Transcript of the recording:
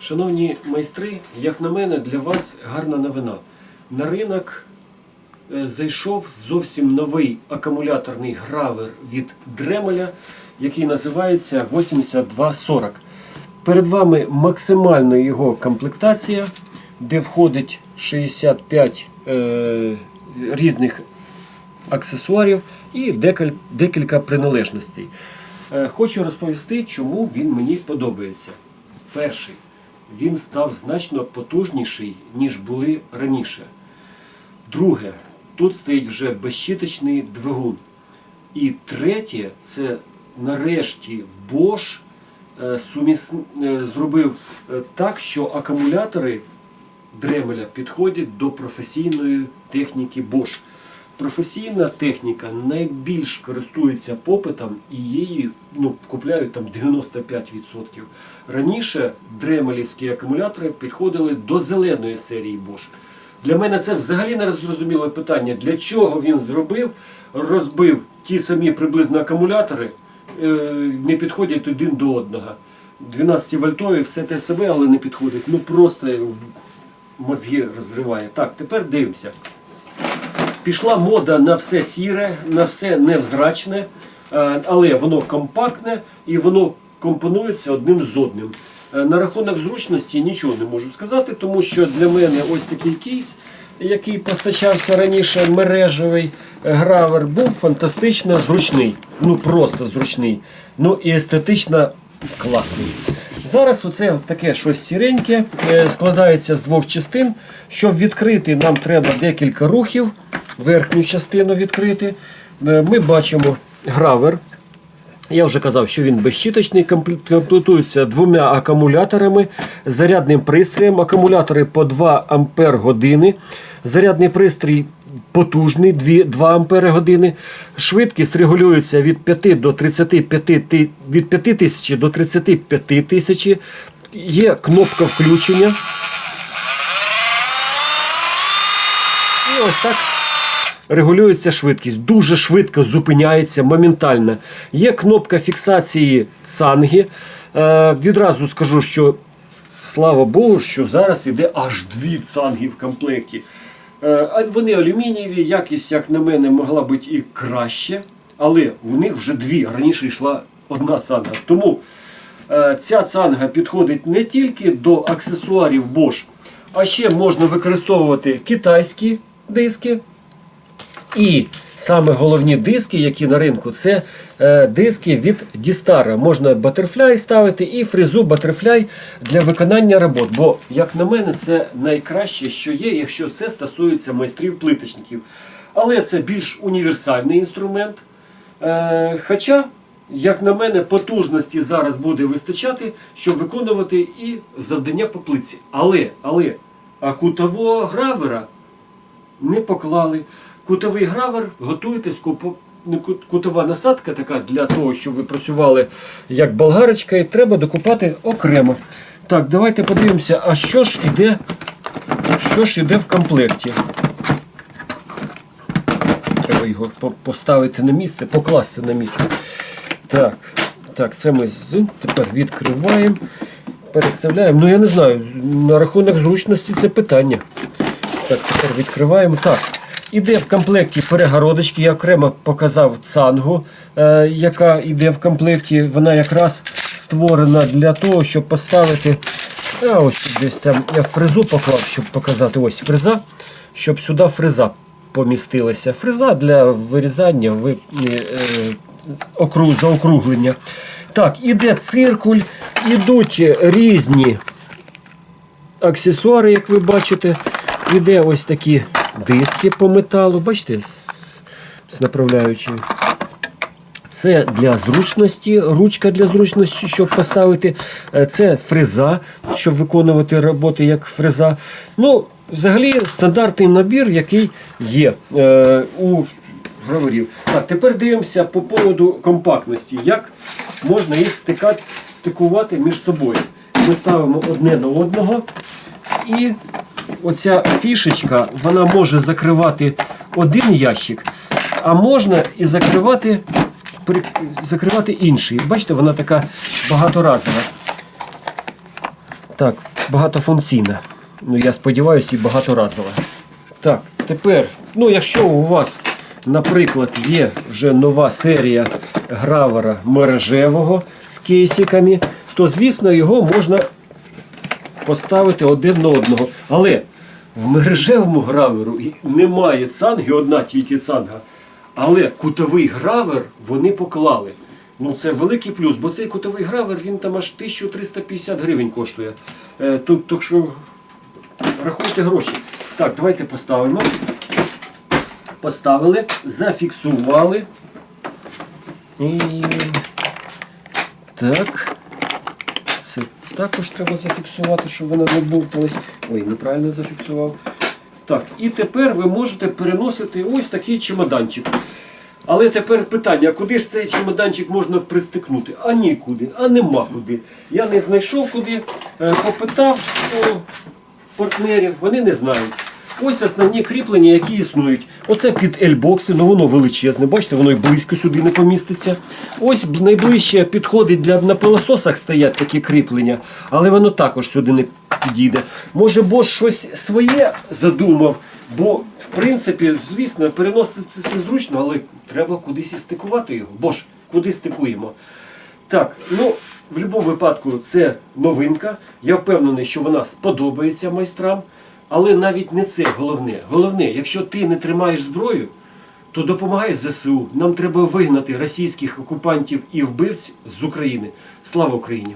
Шановні майстри, як на мене, для вас гарна новина. На ринок е, зайшов зовсім новий акумуляторний гравер від Дремеля, який називається 8240. Перед вами максимальна його комплектація, де входить 65 е, різних аксесуарів і декіль- декілька приналежностей. Е, Хочу розповісти, чому він мені подобається. Перший, він став значно потужніший, ніж були раніше. Друге, тут стоїть вже безщиточний двигун. І третє, це нарешті Bosch е, суміс... е, зробив е, так, що акумулятори Дремеля підходять до професійної техніки Bosch. Професійна техніка найбільш користується попитом і її ну, купляють там 95%. Раніше дремелівські акумулятори підходили до зеленої серії Bosch. Для мене це взагалі не зрозуміле питання, для чого він зробив, розбив ті самі приблизно акумулятори, е, не підходять один до одного. 12 вольтові, все те себе, але не підходить. Ну просто мозги розриває. Так, тепер дивимося. Пішла мода на все сіре, на все невзрачне, е, але воно компактне і воно компонується одним з одним. Е, На рахунок зручності нічого не можу сказати, тому що для мене ось такий кейс, який постачався раніше мережевий е, гравер, був фантастично зручний. Ну просто зручний. Ну і естетично класний. Зараз оце таке щось сіреньке, складається з двох частин. Щоб відкрити, нам треба декілька рухів. Верхню частину відкрити. Е, Ми бачимо гравер. Я вже казав, що він безщіточний, компле- комплектується двома акумуляторами, зарядним пристроєм. Акумулятори по 2 ампер години. Зарядний пристрій потужний 2, 2 ампери години. Швидкість регулюється від 5 до 35 від 5 тисяч до 35 тисяч. Є кнопка включення. І ось так регулюється швидкість. Дуже швидко зупиняється моментально. Є кнопка фіксації цанги. Е, відразу скажу, що слава Богу, що зараз іде аж дві цанги в комплекті. Е, вони алюмінієві, якість, як на мене, могла бути і краще, але у них вже дві. Раніше йшла одна цанга. Тому е, ця цанга підходить не тільки до аксесуарів Bosch, а ще можна використовувати китайські диски. І саме головні диски, які на ринку, це е, диски від Дістара. Можна Butterfly ставити і фрезу Butterfly для виконання робот. Бо, як на мене, це найкраще, що є, якщо це стосується майстрів-плиточників. Але це більш універсальний інструмент. Е, хоча, як на мене, потужності зараз буде вистачати, щоб виконувати і завдання по плитці. Але, але, а кутового гравера не поклали. Кутовий гравер, готуєтесь, купу- кутова насадка така для того, щоб ви працювали як болгарочка, і треба докупати окремо. Так, давайте подивимося, а що ж іде, що ж іде в комплекті. Треба його поставити на місце, покласти на місце. Так, так, це ми з тепер відкриваємо, переставляємо. Ну я не знаю, на рахунок зручності це питання. Так, тепер відкриваємо. Так. Іде в комплекті перегородочки, я окремо показав цангу, е, яка йде в комплекті. Вона якраз створена для того, щоб поставити. А ось десь там я фрезу поклав, щоб показати. Ось фреза, щоб сюди фреза помістилася. Фреза для вирізання, ви, е, е, округ, заокруглення. Так, іде циркуль, ідуть різні аксесуари, як ви бачите. Іде ось такі диски по металу, бачите, з, з. Це для зручності, ручка для зручності, щоб поставити. Е, Це фреза, щоб виконувати роботи як фреза. Ну, взагалі, стандартний набір, який є е, у граверів. Так, тепер дивимося по поводу компактності. Як можна їх стикати, стикувати між собою. Ми ставимо одне на одного. І оця фішечка, вона може закривати один ящик, а можна і закривати, закривати інший. Бачите, вона така багаторазова. Так, багатофункційна. Ну, я сподіваюся, і багаторазова. Так, тепер, ну якщо у вас, наприклад, є вже нова серія гравера мережевого з кейсиками, то звісно його можна поставити один на одного. Але в мережевому граверу немає цанги, одна тільки цанга. Але кутовий гравер вони поклали. Ну це великий плюс, бо цей кутовий гравер він там аж 1350 гривень коштує. Е, тут, так що рахуйте гроші. Так, давайте поставимо. Поставили, зафіксували. І так. Це також треба зафіксувати, щоб вона не бурталась. Ой, неправильно зафіксував. Так, і тепер ви можете переносити ось такий чемоданчик. Але тепер питання, куди ж цей чемоданчик можна пристикнути? А нікуди, а нема куди. Я не знайшов куди, е, попитав у партнерів, вони не знають. Ось основні кріплення, які існують. Оце під L-бокси, ну воно величезне, бачите, воно і близько сюди не поміститься. Ось найближче підходить для на пилососах стоять такі кріплення, але воно також сюди не підійде. Може, Бош щось своє задумав, бо в принципі, звісно, переносити це зручно, але треба кудись і стикувати його. Бош, куди стикуємо? Так, ну в будь-якому випадку це новинка. Я впевнений, що вона сподобається майстрам. Але навіть не це головне. Головне, якщо ти не тримаєш зброю, то допомагай ЗСУ. Нам треба вигнати російських окупантів і вбивць з України. Слава Україні!